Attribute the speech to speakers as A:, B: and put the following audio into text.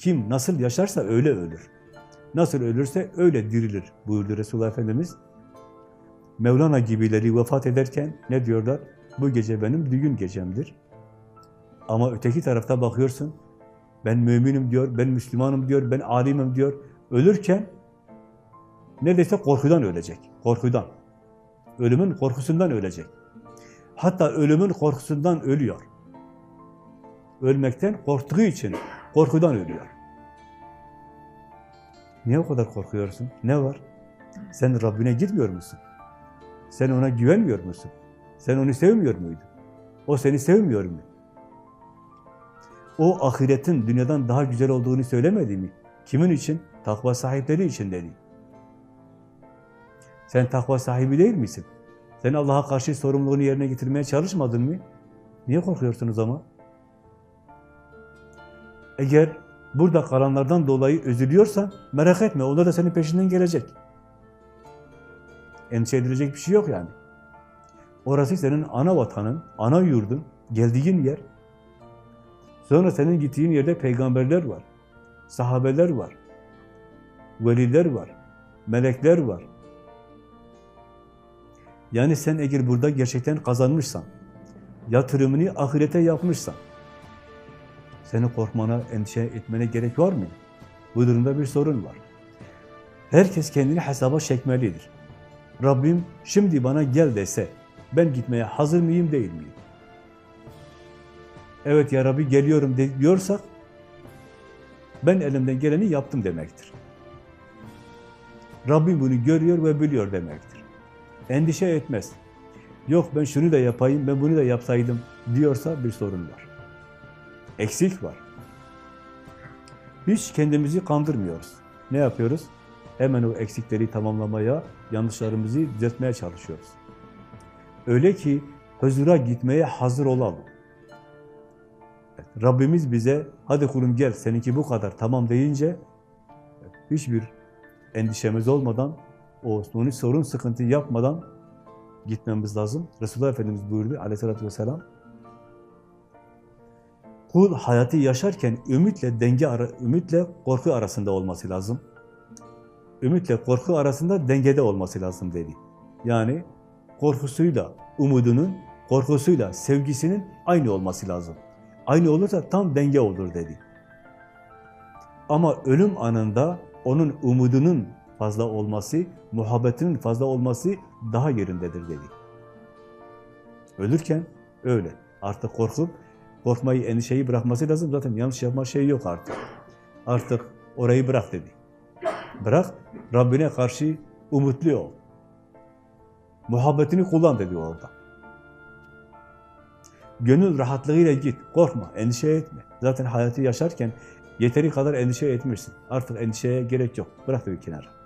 A: Kim nasıl yaşarsa öyle ölür. Nasıl ölürse öyle dirilir buyurdu Resulullah Efendimiz. Mevlana gibileri vefat ederken ne diyorlar? Bu gece benim düğün gecemdir. Ama öteki tarafta bakıyorsun, ben müminim diyor, ben Müslümanım diyor, ben alimim diyor. Ölürken neredeyse korkudan ölecek, korkudan. Ölümün korkusundan ölecek. Hatta ölümün korkusundan ölüyor. Ölmekten korktuğu için korkudan ölüyor. Niye o kadar korkuyorsun? Ne var? Sen Rabbine gitmiyor musun? Sen ona güvenmiyor musun? Sen onu sevmiyor muydun? O seni sevmiyor mu? O ahiretin dünyadan daha güzel olduğunu söylemedi mi? Kimin için? Takva sahipleri için dedi. Sen takva sahibi değil misin? Sen Allah'a karşı sorumluluğunu yerine getirmeye çalışmadın mı? Niye korkuyorsunuz ama? Eğer burada kalanlardan dolayı üzülüyorsan merak etme, onlar da senin peşinden gelecek. Endişe edilecek bir şey yok yani. Orası senin ana vatanın, ana yurdun, geldiğin yer. Sonra senin gittiğin yerde peygamberler var, sahabeler var, veliler var, melekler var. Yani sen eğer burada gerçekten kazanmışsan, yatırımını ahirete yapmışsan, senin korkmana, endişe etmene gerek var mı? Bu durumda bir sorun var. Herkes kendini hesaba çekmelidir. Rabbim şimdi bana gel dese, ben gitmeye hazır mıyım, değil miyim? Evet ya Rabbi geliyorum diyorsak, ben elimden geleni yaptım demektir. Rabbim bunu görüyor ve biliyor demektir. Endişe etmez. Yok ben şunu da yapayım, ben bunu da yapsaydım diyorsa bir sorun var. Eksik var. Hiç kendimizi kandırmıyoruz. Ne yapıyoruz? Hemen o eksikleri tamamlamaya, yanlışlarımızı düzeltmeye çalışıyoruz. Öyle ki huzura gitmeye hazır olalım. Rabbimiz bize hadi kulum gel seninki bu kadar tamam deyince hiçbir endişemiz olmadan o sorun sıkıntı yapmadan gitmemiz lazım. Resulullah Efendimiz buyurdu aleyhissalatü vesselam kul hayatı yaşarken ümitle denge ara, ümitle korku arasında olması lazım. Ümitle korku arasında dengede olması lazım dedi. Yani korkusuyla umudunun, korkusuyla sevgisinin aynı olması lazım. Aynı olursa tam denge olur dedi. Ama ölüm anında onun umudunun fazla olması, muhabbetinin fazla olması daha yerindedir dedi. Ölürken öyle. Artık korkup, korkmayı, endişeyi bırakması lazım. Zaten yanlış yapma şey yok artık. Artık orayı bırak dedi. Bırak, Rabbine karşı umutlu ol. Muhabbetini kullan dedi orada. Gönül rahatlığıyla git, korkma, endişe etme. Zaten hayatı yaşarken yeteri kadar endişe etmişsin. Artık endişeye gerek yok. Bırak dedi kenara.